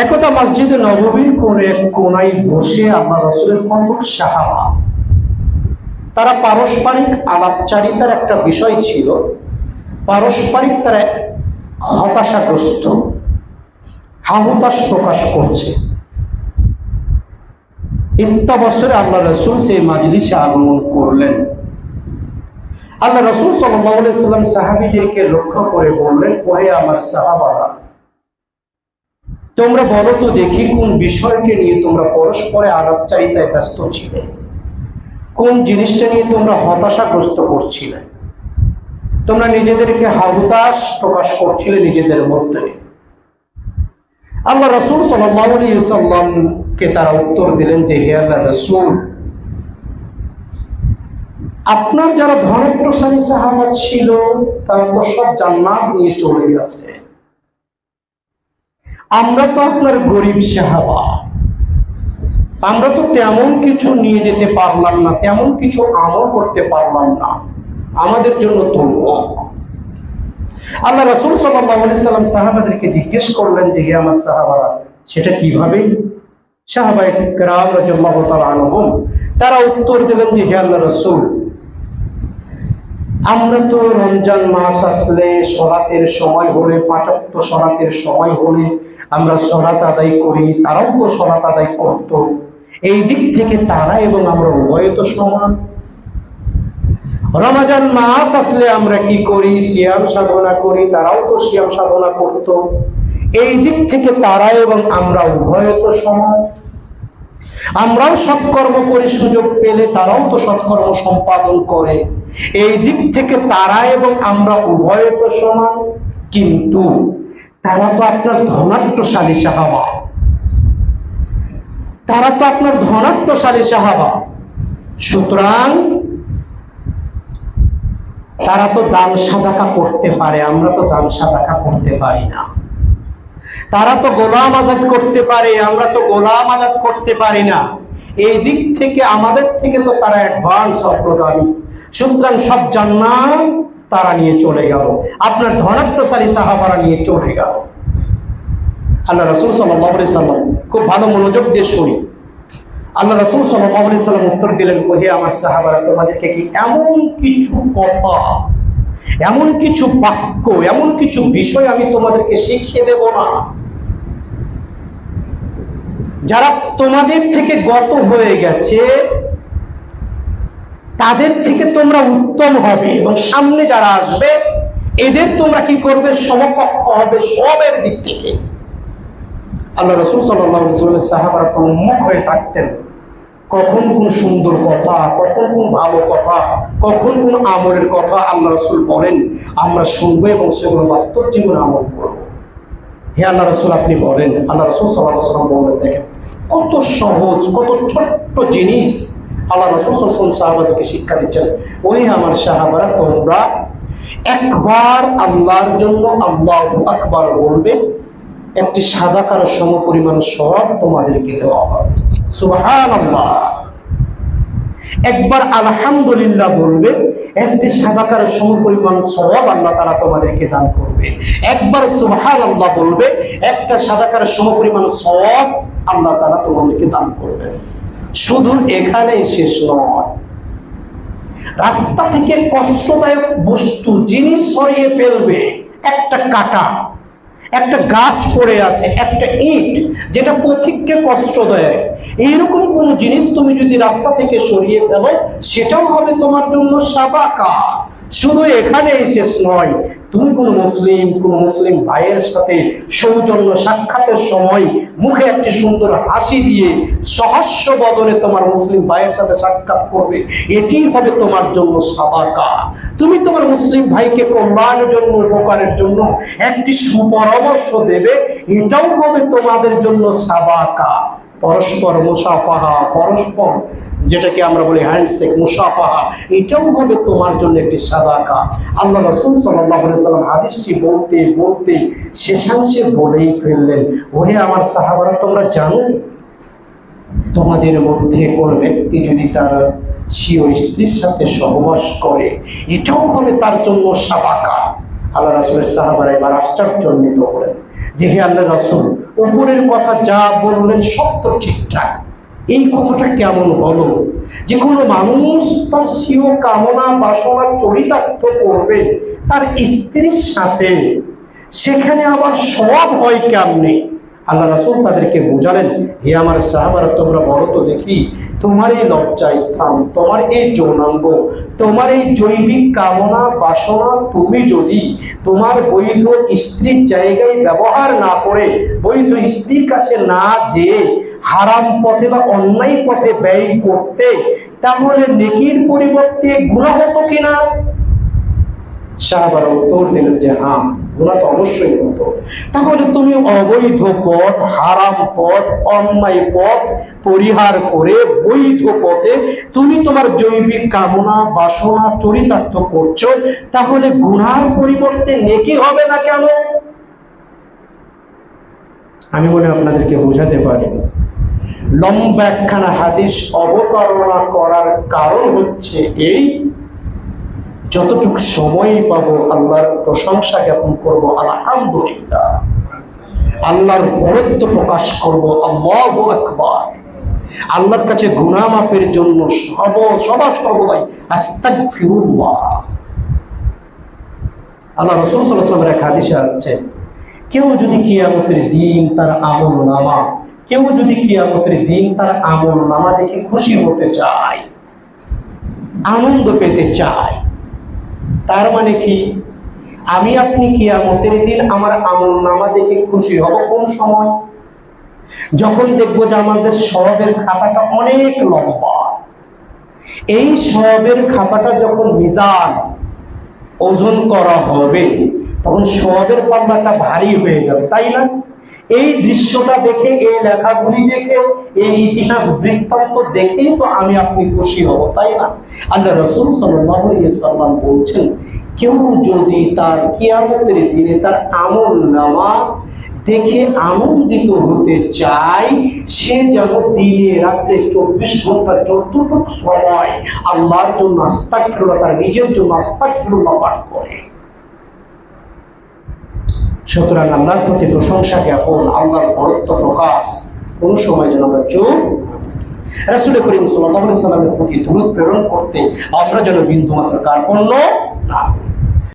একদা মসজিদে নববীর কোন এক কোনায় বসে আল্লাহ রসুলের কতক সাহাবা। তারা পারস্পরিক আলাপচারিতার একটা বিষয় ছিল। পারস্পরিক তারা হতাশাগ্রস্ত, হাহুতাশ প্রকাশ করছে। ইত্যাবসরে আল্লাহ রসুল সেই মাজলিসে আগমন করলেন। আল্লাহ রসুল সাল্লাম সাহাবিদেরকে লক্ষ্য করে বললেন, ওহে আমার সাহাবারা তোমরা বলো তো দেখি কোন বিষয়কে নিয়ে তোমরা পরস্পরে আলাপচারিতায় ব্যস্ত ছিলে। কোন জিনিসটা নিয়ে তোমরা হতাশাগ্রস্ত করছিলে। তোমরা নিজেদেরকে হাহুতাশ প্রকাশ করছিলে নিজেদের মধ্যে। আল্লাহ রসুল সাল্লামকে তারা উত্তর দিলেন যে, হে আল্লাহ রসুল, আপনার যারা ধনপ্রসারী সাহাবা ছিল, তারা তো সব জান্নাত নিয়ে চলে গেছে। আমরা তো আপনার গরিব সাহাবা। আমরা তো তেমন কিছু নিয়ে যেতে পারলাম না, তেমন কিছু আমল করতে পারলাম না। আমাদের জন্য তো আল্লাহ রসুল সাল্লাম সাহাবাদেরকে জিজ্ঞেস করলেন যে, হে আমার সাহাবারা, সেটা কীভাবে? সাহাবাই রাম রাজ্লাহ তারা উত্তর দিলেন যে, হে আল্লাহ রসুল আমরা তো রমজান মাস আসলে সরাতের সময় হলে, পাঁচক্ত সরাতের সময় হলে আমরা সরাত আদায় করি তারাও তো সরাত আদায় করত। এই দিক থেকে তারা এবং আমরা উভয় তো সমান। রমাজান মাস আসলে আমরা কি করি? সিয়াম সাধনা করি, তারাও তো সিয়াম সাধনা করত। এই দিক থেকে তারা এবং আমরা উভয় তো সমান। আমরাও সৎকর্ম করি, সুযোগ পেলে তারাও তো সৎকর্ম সম্পাদন করে। এই দিক থেকে তারা এবং আমরা উভয় তো সমান। কিন্তু তারা তো আপনার ধনাট্যশালী সাহাবা। তারা তো আপনার ধনাট্যশালী সাহাবা। সুতরাং তারা তো দান সাদাকা করতে পারে, আমরা তো দান সাদাকা করতে পারি না। তারা তো গোলাম আজাদ করতে পারে, আমরা তো গোলাম আজাদ করতে পারি না। এই দিক থেকে, আমাদের থেকে তো তারা অ্যাডভান্স অগ্রগামী। সুতরাং সব জান্নাত তারা নিয়ে চলে গেল। আপনার ধনাট্যশালী সাহাবারা নিয়ে চলে গেল। আল্লাহ রসুল সাল্লাহ সাল্লাম খুব ভালো মনোযোগ দিয়ে শুনি। আল্লাহ রসুল সাল্লাহ সাল্লাম উত্তর দিলেন, ওহে আমার সাহাবারা, তোমাদেরকে কি এমন কিছু কথা এমন কিছু বাক্য, এমন কিছু বিষয় আমি তোমাদেরকে শিখিয়ে দেব না। যারা তোমাদের থেকে গত হয়ে গেছে, তাদের থেকে তোমরা উত্তম হবে এবং সামনে যারা আসবে, এদের তোমরা কি করবে? সমকক্ষ হবে সবের দিক থেকে। আল্লাহ রসুল সাল্লামের সাহাবারা তো উন্মুখ হয়ে থাকতেন। কখন কোন সুন্দর কথা, কখন কোন ভালো কথা, কখন কোন আমলের কথা আল্লাহ রসুল বলেন, আমরা শুনব এবং সেগুলো বাস্তব জীবনে আমল করব। হে আল্লাহ রসুল, আপনি বলেন, আল্লাহ রসুল সাল্লাহ সাল্লাম বললেন দেখেন কত সহজ, কত ছোট্ট জিনিস আল্লাহ রসুল সাল্লাম সাহাবাদেরকে শিক্ষা দিচ্ছেন। ওই আমার সাহাবারা তোমরা একবার আল্লাহর জন্য আল্লাহ আকবার বলবে একটি সাদা কারও সম পরিমাণ সব তোমাদেরকে দেওয়া হবে। আল্লাহ একবার আলহামদুলিল্লাহ বলবে, একটি সাদাকার সম পরিমাণ সবাব আল্লাহ তারা তোমাদেরকে দান করবে। একবার সুবহান আল্লাহ বলবে, একটা সাদাকার সম পরিমাণ সবাব আল্লাহ তারা তোমাদেরকে দান করবে। শুধু এখানেই শেষ নয়। রাস্তা থেকে কষ্টদায়ক বস্তু, জিনিস সরিয়ে ফেলবে, একটা কাটা। একটা গাছ পড়ে আছে, একটা ইট যেটা পথিককে কষ্ট দেয়। এইরকম কোন জিনিস তুমি যদি রাস্তা থেকে সরিয়ে ফেলো, সেটাও হবে তোমার জন্য সাদাকা। শুধু এখানেই শেষ নয়, তুমি কোন মুসলিম কোন মুসলিম ভাইয়ের সাথে সৌজন্য সাক্ষাতের সময় মুখে একটি সুন্দর হাসি দিয়ে সহস্য বদনে তোমার মুসলিম ভাইয়ের সাথে সাক্ষাৎ করবে। এটি হবে তোমার জন্য সাদাকা তুমি তোমার মুসলিম ভাইকে কল্যাণের জন্য, উপকারের জন্য একটি সুপরামর্শ দেবে। এটাও হবে তোমাদের জন্য সাদাকা পরস্পর মুসাফাহা, পরস্পর যেটাকে আমরা বলি হ্যান্ডশেক মুসাফাহা, এটাও হবে তোমার জন্য একটি সাদাকা। আল্লাহ রসুল সাল্লাম হাদিসটি বলতে বলতে শেষাংশে বলেই ফেললেন, ওহে আমার সাহাবারা, তোমরা জানো, তোমাদের মধ্যে কোন ব্যক্তি যদি তার স্বীয় স্ত্রীর সাথে সহবাস করে, এটাও হবে তার জন্য সাদাকা। আল্লাহ রাসুলের সাহাবারা এবার আশ্চর্যান্বিত হলেন, যে হে আল্লাহ রাসুল, উপরের কথা যা বললেন সব তো ঠিকঠাক এই কথাটা কেমন হলো? যে কোনো মানুষ তার স্বীয় কামনা, বাসনা, চরিতার্থ করবে তার স্ত্রীর সাথে। সেখানে আবার সব হয় কেমনে? আল্লাহ রাসুল তাদেরকে বোঝালেন, হে আমার সাহাবারা, তোমরা বলো তো দেখি, তোমার এই লজ্জা স্থান, তোমার এই যৌনাঙ্গ, তোমার এই জৈবিক কামনা, বাসনা তুমি যদি তোমার বৈধ স্ত্রীর জায়গায় ব্যবহার না করে, বৈধ স্ত্রীর কাছে না যেয়ে হারাম পথে বা অন্যায় পথে ব্যয় করতে, তাহলে নেকির পরিবর্তে গুণা হতো কিনা? সাহাবার উত্তর দিলেন যে হ্যাঁ গুণা তো অবশ্যই হতো তাহলে তুমি অবৈধ পথ, হারাম পথ, অন্যায় পথ পরিহার করে বৈধ পথে তুমি তোমার জৈবিক কামনা, বাসনা চরিতার্থ করছ, তাহলে গুনার পরিবর্তে নেকি হবে না কেন? আমি হয় আপনাদেরকে বোঝাতে পারি লম্বা একখানা হাদিস অবতারণা করার কারণ হচ্ছে এই যতটুকু সময় পাবো, আল্লাহর প্রশংসা জ্ঞাপন করব, আলহামদুলিল্লাহ। আল্লাহর বরত্ব প্রকাশ করব, আল্লাহ আকবার। আল্লাহর কাছে গুনাহ মাপের জন্য সব সদা সর্বদাই আস্তাগফিরুল্লাহ। আল্লাহ রসুল আলাইহি এক হাদিসে আসছে, কেউ যদি কিয়ামতের দিন তার আমল নামা, কেউ যদি কিয়ামতের দিন তার আমল নামা দেখে খুশি হতে চায়, আনন্দ পেতে চায় তার মানে কি? আমি আপনি কিয়ামতের দিন আমার আমল নামা দেখে খুশি হব কোন সময়? যখন দেখব যে আমাদের সবের খাতাটা অনেক লম্বা। এই সবের খাতাটা যখন মিজান ওজন করা হবে। তখন সবের পাল্লাটা ভারী হয়ে যাবে, তাই না? এই দৃশ্যটা দেখে, এই লেখাগুলি দেখে, এই ইতিহাস বৃত্তান্ত দেখেই তো আমি আপনি খুশি হব, তাই না? আল্লাহ রসুল সাল্লাম বলছেন কেউ যদি তার কিয়ামতের দিনে তার আমল নামা দেখে আনন্দিত হতে চায়, সে যেন দিনে রাত্রে চব্বিশ ঘণ্টা যতটুকু সময় আল্লাহর জন্য আস্তাক ফিরুল্লাহ তার নিজের জন্য আস্তাক ফিরুল্লাহ পাঠ করে সুতরাং আল্লাহর প্রতি প্রশংসা জ্ঞাপন, আল্লাহর বরত্ব প্রকাশ, কোনো সময় যেন আমরা চোখ রাসুল করিম সাল্লাহ সাল্লামের প্রতি দূরত প্রেরণ করতে আমরা যেন বিন্দু মাত্র কার্পণ্য।